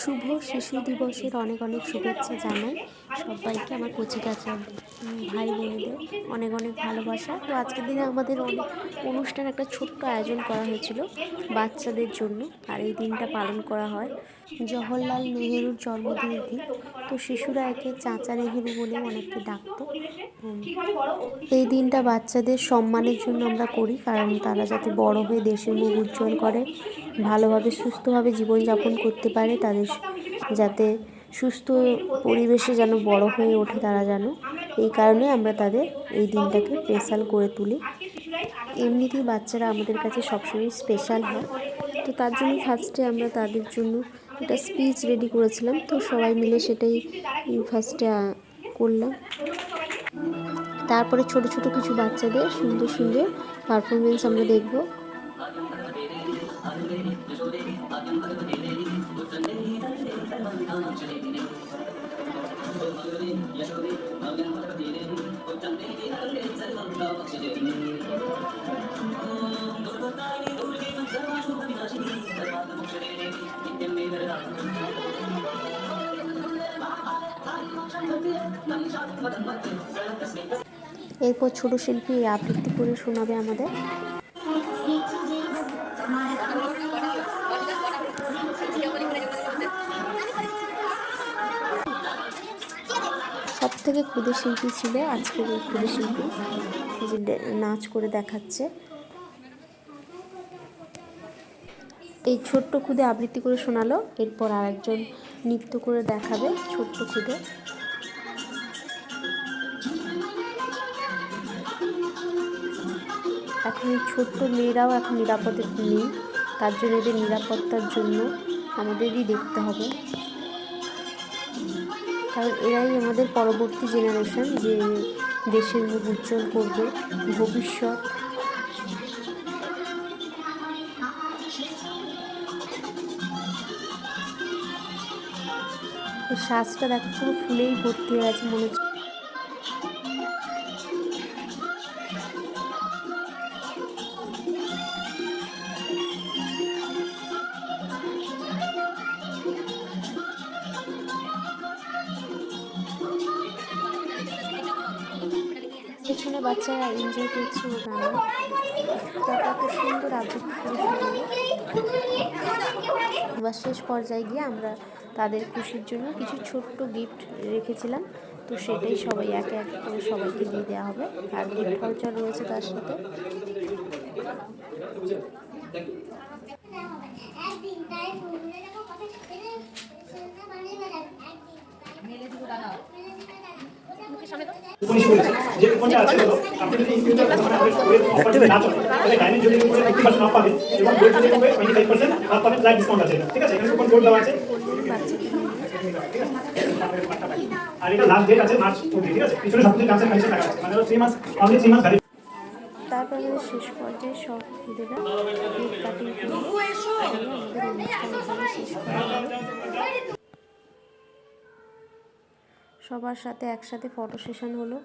শুভ শিশু দিবসের অনেক অনেক শুভেচ্ছা জানাই। সবাইকে আমার কচি কাঁচা ভাই বোনেদের অনেক অনেক ভালোবাসা। তো আজকের দিনে আমাদের অনেক অনুষ্ঠান একটা ছোট্ট আয়োজন করা হয়েছিল বাচ্চাদের জন্য, আর এই দিনটা পালন করা হয় জওহরলাল নেহেরুর জন্মদিনের দিন। তো শিশুরা একে চাচা নেহেরু বলে অনেককে ডাকতো। এই দিনটা বাচ্চাদের সম্মানের জন্য আমরা করি, কারণ তারা যাতে বড় হয়ে দেশের মুখ উজ্জ্বল করে। ভালোভাবে, সুস্থভাবে জীবনযাপন করতে পারে তাদের যাতে সুস্থ পরিবেশে যেন বড় হয়ে ওঠে তারা যেন। এই কারণে আমরা তাদের এই দিনটাকে স্পেশাল করে তুলি। এমনিতেই বাচ্চারা আমাদের কাছে সবসময় স্পেশাল হয়। তো তার জন্য ফার্স্টে আমরা তাদের জন্য একটা স্পিচ রেডি করেছিলাম। তো সবাই মিলে সেটাই ফার্স্টে করলাম। তারপরে ছোট ছোট কিছু বাচ্চাদের সুন্দর সুন্দর পারফরমেন্স আমরা দেখব। এরপর ছোট শিল্পী আবৃত্তি করে শোনাবে আমাদের। সব থেকে ক্ষুদে শিল্পী ছিল আজকের এই ক্ষুদে শিল্পী যে নাচ করে দেখাচ্ছে। এই ছোট্ট খুদে আবৃত্তি করে শোনালো, এরপর আরেকজন নৃত্য করে দেখাবে ছোট্ট খুদে এখন এই ছোট্ট মেয়েরাও এখন নিরাপদে নেই। তার জন্য এদের নিরাপত্তার জন্য আমাদেরই দেখতে হবে। কারণ এরাই আমাদের পরবর্তী জেনারেশন যে দেশের মুখ উজ্জ্বল করবে, ভবিষ্যৎ। শ্বাসটা দেখো, পুরো ফুলেই ভর্তি হয়ে আছে মনে হচ্ছে। পেছনে বাচ্চারা এনজয় করছে ও গানে। তারপর সুন্দর আবৃত্তি এবার শেষ পর্যায়ে গিয়ে আমরা তাদের খুশির জন্য কিছু ছোট্ট গিফট রেখেছিলাম। তো সেটাই সবাই একে এক করে সবাইকে দিয়ে দেওয়া হবে। আর গিফট ভাউচার রয়েছে তার সাথে। একদিন তাই উনিশ করেছে যে কুপনটা আছে হলো আপনি যদি ইন মানে আপনি বইয়ের অফার না চলে তাহলে ডাইনিং যদি উপরে ফিফটি পার্সেন্ট অফ পাবেন এবং বই যদি উপরে টোয়েন্টি ফাইভ পার্সেন্ট অফ পাবেন লাইভ ডিসকাউন্ট আছে। ঠিক আছে? এখানে কুপন কোড দেওয়া আছে। করলেন বাচ্চাকে নিয়ে আর এটা লাস্ট ডেট আছে মার্চ টোয়েন্টি ঠিক আছে? পিছনে সব কিছু কাছে কানেকশন আছে। মানে থ্রি মাস অনলি থ্রি মাস ভ্যালিড শেষ পর্যায়ে সব খুদেরা কেক কাটিং করে আমাদের অনুষ্ঠান শেষ করা সবার সাথে একসাথে ফটো সেশন হলো।